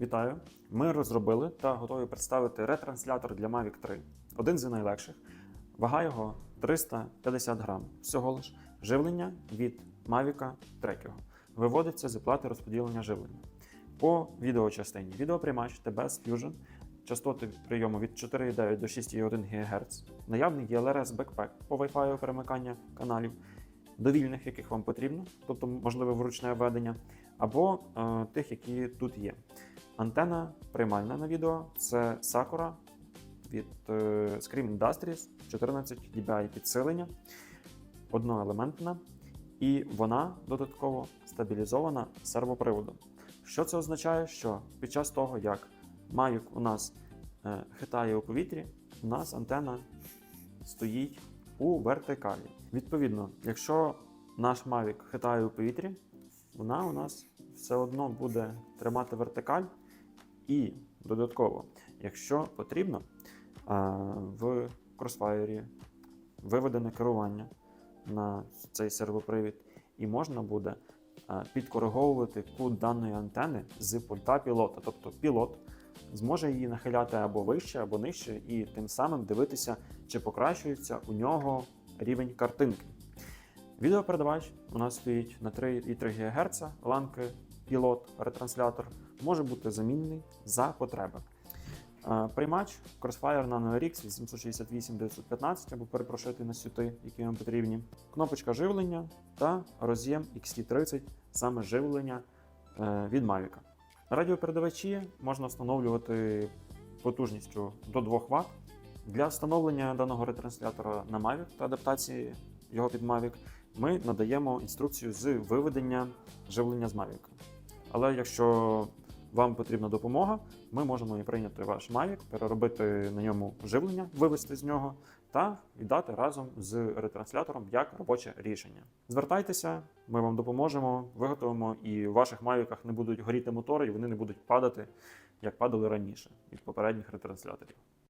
Вітаю! Ми розробили та готові представити ретранслятор для Mavic 3. Один з найлегших. Вага його 350 грам. Всього лиш живлення від Mavic 3. Виводиться з плати розподілення живлення. По відеочастині відеоприймач TBS Fusion, частоти прийому від 4,9 до 6,1 ГГц. Наявний є LRS Backpack по Wi-Fi перемикання каналів, довільних, яких вам потрібно, тобто можливе вручне введення, або е, тих, які тут є. Антена приймальна на відео це Sakura від е, Scream Industries 14 dBi підсилення, одноелементна, і вона додатково стабілізована сервоприводом. Що це означає? Що під час того, як Mavic у нас е, хитає у повітрі, у нас антена стоїть у вертикалі. Відповідно, якщо наш Mavic хитає у повітрі, вона у нас все одно буде тримати вертикаль. І додатково, якщо потрібно, в Crossfire виведене керування на цей сервопривід, і можна буде підкориговувати кут даної антени з пульта пілота. Тобто пілот зможе її нахиляти або вище, або нижче, і тим самим дивитися, чи покращується у нього рівень картинки. Відеопередавач у нас стоїть на 3,3 ГГц, ланки, пілот, ретранслятор може бути замінений за потреби. Е, Приймач Crossfire Nano RX 868-915 або перепрошити на сюти, які вам потрібні. Кнопочка живлення та роз'єм XT30, саме живлення е, від Mavic. Радіопередавачі можна встановлювати потужністю до 2 Вт. Для встановлення даного ретранслятора на Mavic та адаптації його під Mavic ми надаємо інструкцію з виведення живлення з Mavic. Але якщо вам потрібна допомога, ми можемо і прийняти ваш Mavic, переробити на ньому живлення, вивести з нього та віддати разом з ретранслятором як робоче рішення. Звертайтеся, ми вам допоможемо, виготовимо, і у ваших Mavic не будуть горіти мотори, і вони не будуть падати, як падали раніше від попередніх ретрансляторів.